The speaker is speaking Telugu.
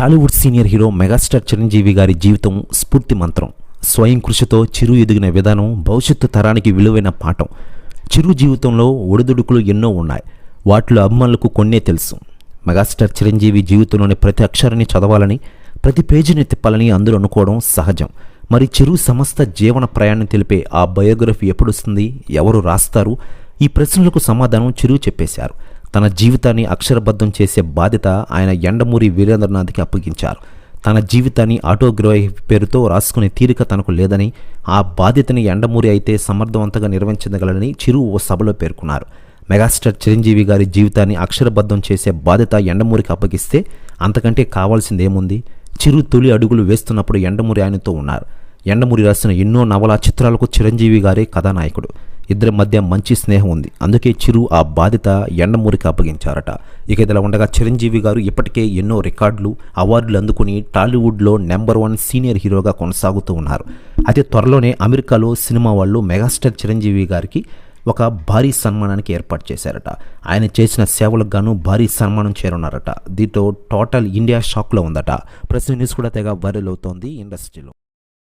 Tollywood senior hero megastar Chiranjeevi గారి జీవితం స్ఫూర్తి మంత్రం. స్వయం కృషితో చిరు ఎదిగిన విధానం భవిష్యత్తు తరానికి విలువైన పాఠం. చిరు జీవితంలో ఒడిదుడుకులు ఎన్నో ఉన్నాయి. వాటిలో అభిమానులకు కొన్నే తెలుసు. మెగాస్టార్ చిరంజీవి జీవితంలోని ప్రతి అక్షరాన్ని చదవాలని ప్రతి పేజీని తిప్పాలని అందరూ అనుకోవడం సహజం. మరి చిరు సమస్త జీవన ప్రయాణం తెలిపే ఆ బయోగ్రఫీ ఎప్పుడొస్తుంది? ఎవరు రాస్తారు? ఈ ప్రశ్నలకు సమాధానం చిరు చెప్పేశారు. తన జీవితాన్ని అక్షరబద్ధం చేసే బాధ్యత ఆయన ఎండమూరి వీరేంద్రనాథ్కి అప్పగించారు. తన జీవితాన్ని ఆటోగ్రఫీ పేరుతో రాసుకునే తీరిక తనకు లేదని ఆ బాధ్యతని ఎండమూరి అయితే సమర్థవంతంగా నిర్వహించగలరని చిరు ఓ సభలో పేర్కొన్నారు. మెగాస్టార్ చిరంజీవి గారి జీవితాన్ని అక్షరబద్ధం చేసే బాధ్యత ఎండమూరికి అప్పగిస్తే అంతకంటే కావాల్సిందేముంది? చిరు తొలి అడుగులు వేస్తున్నప్పుడు ఎండమూరి ఆయనతో ఉన్నారు. ఎండమూరి రాసిన ఎన్నో నవల చిత్రాలకు చిరంజీవి గారే కథానాయకుడు. ఇద్దరి మధ్య మంచి స్నేహం ఉంది. అందుకే చిరు ఆ బాధ్యత ఎండమూరికి అప్పగించారట. ఇక ఇదిలా ఉండగా చిరంజీవి గారు ఇప్పటికే ఎన్నో రికార్డులు అవార్డులు అందుకుని టాలీవుడ్లో నెంబర్ వన్ సీనియర్ హీరోగా కొనసాగుతూ ఉన్నారు. అయితే త్వరలోనే అమెరికాలో సినిమా వాళ్ళు మెగాస్టార్ చిరంజీవి గారికి ఒక భారీ సన్మానానికి ఏర్పాటు చేశారట. ఆయన చేసిన సేవలకు గాను భారీ సన్మానం చేరున్నారట దీంతో టోటల్ ఇండియా షాక్లో ఉందట. ప్రెస్ న్యూస్ కూడా తెగ వైరల్ అవుతోంది ఇండస్ట్రీలో.